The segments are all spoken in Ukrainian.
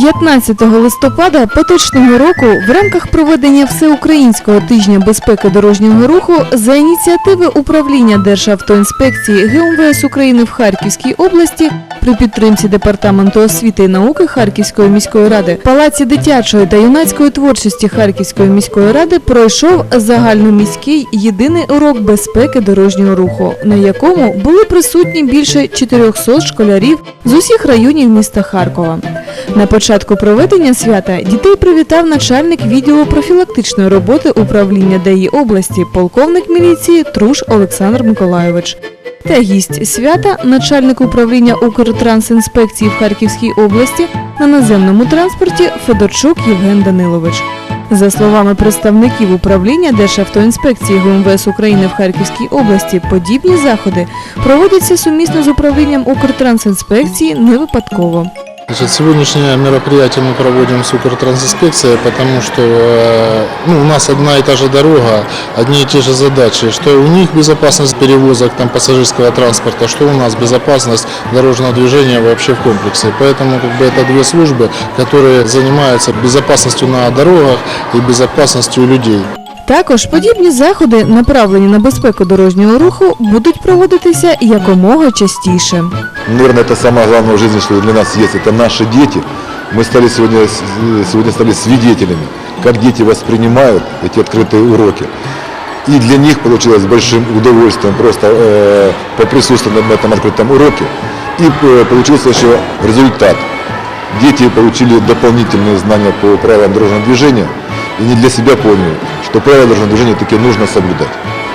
15 листопада поточного року в рамках проведення Всеукраїнського тижня безпеки дорожнього руху за ініціативи управління Державтоінспекції ГУМВС України в Харківській області при підтримці Департаменту освіти і науки Харківської міської ради Палаці дитячої та юнацької творчості Харківської міської ради пройшов загальноміський єдиний урок безпеки дорожнього руху, на якому були присутні більше 400 школярів з усіх районів міста Харкова. На початку проведення свята дітей привітав начальник відділу профілактичної роботи управління ДАІ області, полковник міліції Труш Олександр Миколайович. Та гість свята, начальник управління Укртрансінспекції в Харківській області на наземному транспорті Федорчук Євген Данилович. За словами представників управління Державтоінспекції ГУМВС України в Харківській області, подібні заходи проводяться сумісно з управлінням Укртрансінспекції не випадково. Значит, сегодняшнее мероприятие мы проводим с Укртрансинспекцией, потому что э, ну, у нас одна и та же дорога, одни и те же задачи, что у них безопасность перевозок там, пассажирского транспорта, что у нас безопасность дорожного движения вообще в комплексе. Поэтому как бы, это две службы, которые занимаются безопасностью на дорогах и безопасностью людей. Також подібні заходи, направлені на безпеку дорожнього руху, будуть проводитися якомога частіше. Наверное, это самое главное в жизни, что для нас есть. Это наши дети. Мы стали сегодня, сегодня стали свидетелями, как дети воспринимают эти открытые уроки. И для них получилось большим удовольствием просто э, поприсутствовать на этом открытом уроке. И э, получился еще результат. Дети получили дополнительные знания по правилам дорожного движения и не для себя поняли, что правила дорожного движения таки нужно соблюдать.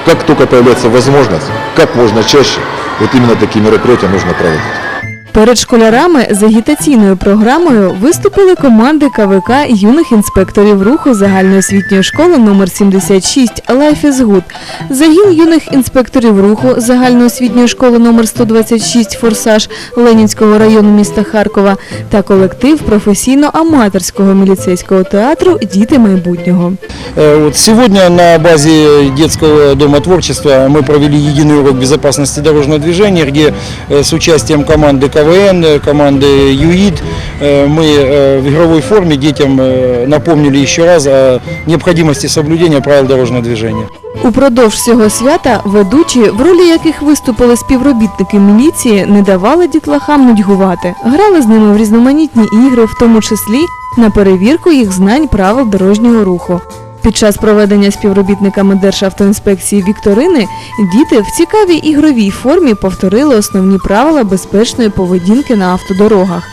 Как только появляется возможность, как можно чаще, вот именно такие мероприятия нужно проводить. Перед школярами з агітаційною програмою виступили команди КВК юних інспекторів руху загальноосвітньої школи номер 76 Life is Good, загін юних інспекторів руху загальноосвітньої школи номер 126 Форсаж Ленінського району міста Харкова та колектив професійно-аматорського міліцейського театру Діти майбутнього. Э, Вот сегодня на базе детского дома творчества мы провели единый урок безопасности дорожного движения, где э, с участием команды КВН, э, команды ЮИД э, мы э, в игровой форме детям э, напомнили еще раз о необходимости соблюдения правил дорожного движения. Упродовж всього свята ведучі, в ролі яких виступили співробітники міліції, не давали дітлахам нудьгувати, грали з ними в різноманітні ігри, в тому числі на перевірку їх знань правил дорожнього руху. Під час проведення співробітниками Державтоінспекції Вікторини діти в цікавій ігровій формі повторили основні правила безпечної поведінки на автодорогах.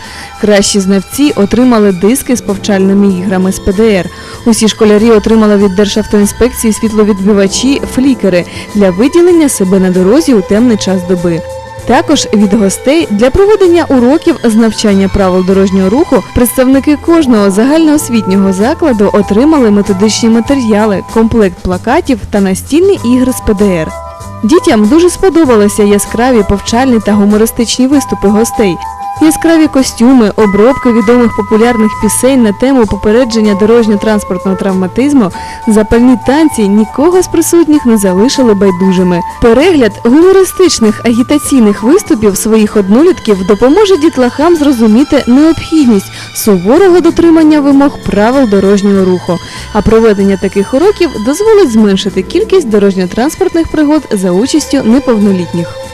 Кращі знавці отримали диски з повчальними іграми з ПДР. Усі школярі отримали від Державтоінспекції світловідбивачі, флікери для виділення себе на дорозі у темний час доби. Також від гостей для проведення уроків з навчання правил дорожнього руху представники кожного загальноосвітнього закладу отримали методичні матеріали, комплект плакатів та настільні ігри з ПДР. Дітям дуже сподобалися яскраві повчальні та гумористичні виступи гостей. Яскраві костюми, обробки відомих популярних пісень на тему попередження дорожньо-транспортного травматизму, запальні танці нікого з присутніх не залишили байдужими. Перегляд гумористичних агітаційних виступів своїх однолітків допоможе дітлахам зрозуміти необхідність суворого дотримання вимог правил дорожнього руху. А проведення таких уроків дозволить зменшити кількість дорожньо-транспортних пригод за участю неповнолітніх.